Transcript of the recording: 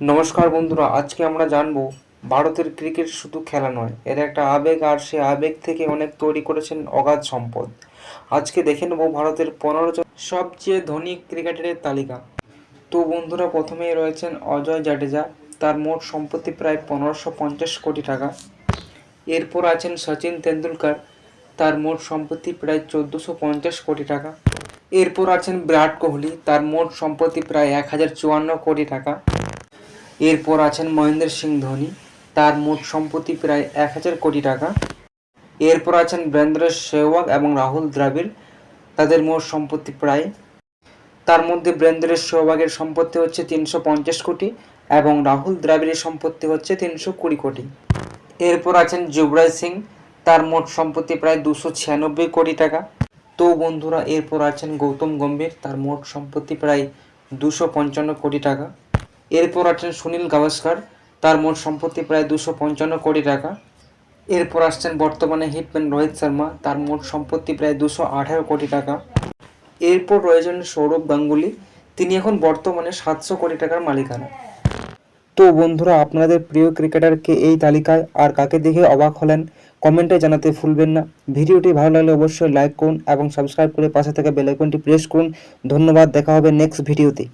নমস্কার বন্ধুরা, আজকে আমরা জানব ভারতের ক্রিকেট শুধু খেলা নয়, এর একটা আবেগ আর সে আবেগ থেকে অনেক তৈরি করেছেন অগাধ সম্পদ। আজকে দেখে নেব ভারতের পনেরো জন সবচেয়ে ধনী ক্রিকেটারের তালিকা। তো বন্ধুরা, প্রথমেই রয়েছেন অজয় জাডেজা। তার মোট সম্পত্তি প্রায় পনেরোশো পঞ্চাশ কোটি টাকা। এরপর আছেন সচিন তেন্ডুলকার। তার মোট সম্পত্তি প্রায় চোদ্দোশো পঞ্চাশ কোটি টাকা। এরপর আছেন বিরাট কোহলি। তার মোট সম্পত্তি প্রায় এক হাজার চুয়ান্ন কোটি টাকা। এরপর আছেন মহেন্দ্র সিং ধোনি। তার মোট সম্পত্তি প্রায় এক হাজার কোটি টাকা। এরপর আছেন বীরেন্দ্র সেহওয়াগ এবং রাহুল দ্রাবিড়। তাদের মোট সম্পত্তি প্রায়, তার মধ্যে বীরেন্দ্র সেহওয়াগের সম্পত্তি হচ্ছে তিনশো পঞ্চাশ কোটি এবং রাহুল দ্রাবিড়ের সম্পত্তি হচ্ছে তিনশো কুড়ি কোটি। এরপর আছেন যুবরাজ সিং। তার মোট সম্পত্তি প্রায় দুশো ছিয়ানব্বই কোটি টাকা। তো বন্ধুরা, এরপর আছেন গৌতম গম্ভীর। তার মোট সম্পত্তি প্রায় দুশো পঞ্চান্ন কোটি টাকা। এরপর আছেন সুনীল গাভাস্কর। তার মোট সম্পত্তি প্রায় দুশো পঞ্চান্ন কোটি টাকা। এরপর আসছেন বর্তমানে হিটম্যান রোহিত শর্মা। তার মোট সম্পত্তি প্রায় দুশো আঠারো কোটি টাকা। এরপর রয়েছেন সৌরভ গাঙ্গুলি। তিনি এখন বর্তমানে সাতশো কোটি টাকার মালিকানা। তো বন্ধুরা, আপনাদের প্রিয় ক্রিকেটারকে এই তালিকায় আর কাকে দেখে অবাক হলেন, কমেন্টে জানাতে ভুলবেন না। ভিডিওটি ভালো লাগলে অবশ্যই লাইক করুন এবং সাবস্ক্রাইব করে পাশে থাকা বেল আইকনটি প্রেস করুন। ধন্যবাদ, দেখা হবে নেক্সট ভিডিওতে।